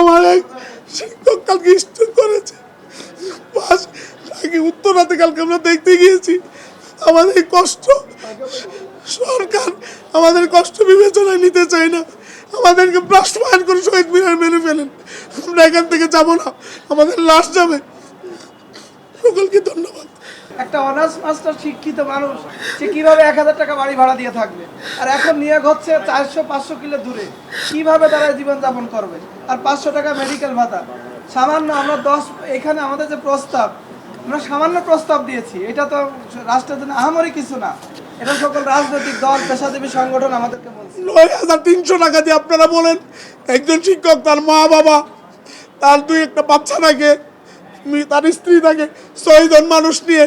আমার এক শিক্ষক কালকে স্ট্রোক করেছে। বাস তাকে উত্তরাতে কালকে আমরা দেখতে গিয়েছি, আমাদের কষ্ট সরকার আমাদের কষ্ট বিবেচনায় নিতে চায় না। আমাদেরকে বাস্তবায়ন করে শহীদ মিনার মেরে ফেলেন। আমরা এখান থেকে যাব না, আমাদের লাশ যাবে। সকলকে ধন্যবাদ। একটা অনার্স মাস্টার শিক্ষিত মানুষ, সে কীভাবে এক হাজার টাকা বাড়ি ভাড়া দিয়ে থাকবে? আর এখন নিয়োগ হচ্ছে চারশো, পাঁচশো কিলো দূরে। কীভাবে তারা জীবনযাপন করবে? আর পাঁচশো টাকা মেডিকেল ভাতা। সামান্য আমরা দশ, এখানে আমাদের যে প্রস্তাব, আমরা সামান্য প্রস্তাব দিয়েছি। এটা তো রাষ্ট্রের জন্য আহামরি কিছু না। এটা সকল রাজনৈতিক দল, পেশাজীবী সংগঠন আমাদেরকে বলছে। নয় হাজার তিনশো টাকা দিয়ে আপনারা বলেন, একজন শিক্ষক তার মা বাবা, তার দুই একটা বাচ্চা থাকে তার স্ত্রী থাকে ছয়জন মানুষ নিয়ে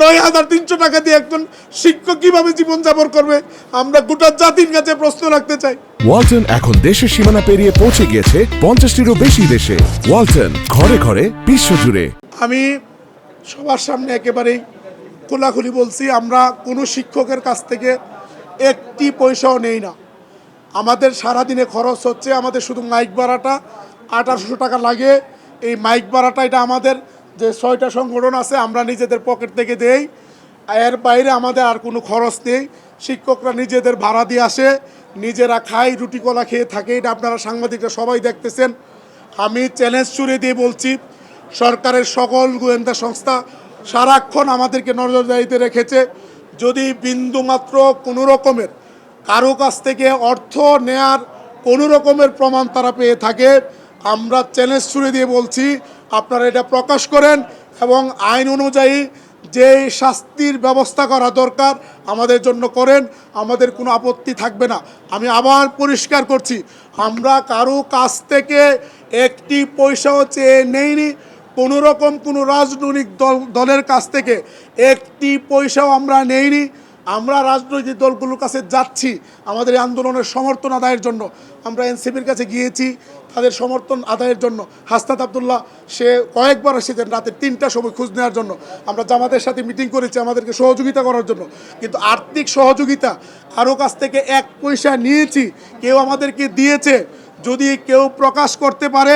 নয় হাজার তিনশো টাকা দিয়ে একজন শিক্ষক কীভাবে জীবনযাপন করবে? আমরা গোটা জাতির কাছে প্রশ্ন রাখতে চাই। ওয়ালটন এখন দেশের সীমানা পেরিয়ে পৌঁছে গিয়েছে পঞ্চাশটিরও বেশি দেশে। ওয়ালটন ঘরে ঘরে বিশ্বজুড়ে। আমি সবার সামনে একেবারেই খোলাখুলি বলছি আমরা কোনো শিক্ষকের কাছ থেকে একটি পয়সাও নেই না। আমাদের সারাদিনে খরচ হচ্ছে আমাদের শুধু মাইক ভাড়াটা আঠারোশো টাকা লাগে এই মাইক ভাড়াটা এটা আমাদের যে ছয়টা সংগঠন আছে, আমরা নিজেদের পকেট থেকে দেই। এর বাইরে আমাদের আর কোনো খরচ নেই। শিক্ষকরা নিজেদের ভাড়া দিয়ে আসে, নিজেরা খায়, রুটি কলা খেয়ে থাকে। এটা আপনারা সাংবাদিকরা সবাই দেখতেছেন। আমি চ্যালেঞ্জ ছুড়ে দিয়ে বলছি, সরকারের সকল গোয়েন্দা সংস্থা সারাক্ষণ আমাদেরকে নজরদারিতে রেখেছে। যদি বিন্দুমাত্র কোনো রকমের কারও কাছ থেকে অর্থ নেয়ার কোনো রকমের প্রমাণ তারা পেয়ে থাকে আমরা চ্যালেঞ্জ ছুড়ে দিয়ে বলছি, আপনারা এটা প্রকাশ করেন এবং আইন অনুযায়ী যে শাস্তির ব্যবস্থা করা দরকার আমাদের জন্য করেন, আমাদের কোনো আপত্তি থাকবে না। আমি আবার পরিষ্কার করছি, আমরা কারও কাছ থেকে একটি পয়সাও চেয়ে নেইনি কোনো রকম কোনো রাজনৈতিক দল, দলের কাছ থেকে একটি পয়সাও আমরা নেইনি। আমরা রাজনৈতিক দলগুলোর কাছে যাচ্ছি আমাদের আন্দোলনের সমর্থন আদায়ের জন্য। আমরা এনসিপির কাছে গিয়েছি তাদের সমর্থন আদায়ের জন্য। হাসনাত আবদুল্লাহ, সে কয়েকবার এসেছেন রাতে তিনটার সময় খোঁজ নেওয়ার জন্য। আমরা জামাতের সাথে মিটিং করেছি আমাদেরকে সহযোগিতা করার জন্য। কিন্তু আর্থিক সহযোগিতা কারও কাছ থেকে এক পয়সা নিয়েছি, কেউ আমাদেরকে দিয়েছে। যদি কেউ প্রকাশ করতে পারে,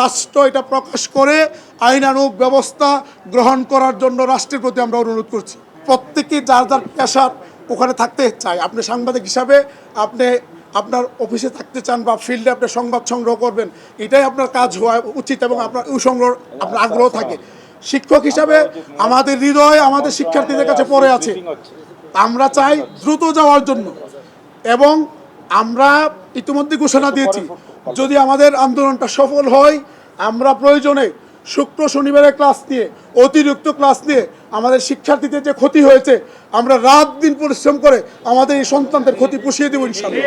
রাষ্ট্র এটা প্রকাশ করে আইনানুগ ব্যবস্থা গ্রহণ করার জন্য রাষ্ট্রের প্রতি আমরা অনুরোধ করছি। প্রত্যেকে যার যার পেশার ওখানে থাকতে চায়। আপনি সাংবাদিক হিসাবে আপনি আপনার অফিসে থাকতে চান বা ফিল্ডে আপনি সংবাদ সংগ্রহ করবেন, এটাই আপনার কাজ হওয়া উচিত এবং আপনার ওই সংগ্রহ, আপনার আগ্রহ থাকে। শিক্ষক হিসাবে আমাদের হৃদয় আমাদের শিক্ষার্থীদের কাছে পড়ে আছে। আমরা চাই দ্রুত যাওয়ার জন্য এবং আমরা ইতিমধ্যে ঘোষণা দিয়েছি, যদি আমাদের আন্দোলনটা সফল হয়, আমরা প্রয়োজনে শুক্র শনিবারের ক্লাস নিয়ে, অতিরিক্ত ক্লাস নিয়ে আমাদের শিক্ষার্থীদের যে ক্ষতি হয়েছে, আমরা রাত দিন পরিশ্রম করে আমাদের এই সন্তানদের ক্ষতি পুষিয়ে দেবো ইনশাল্লাহ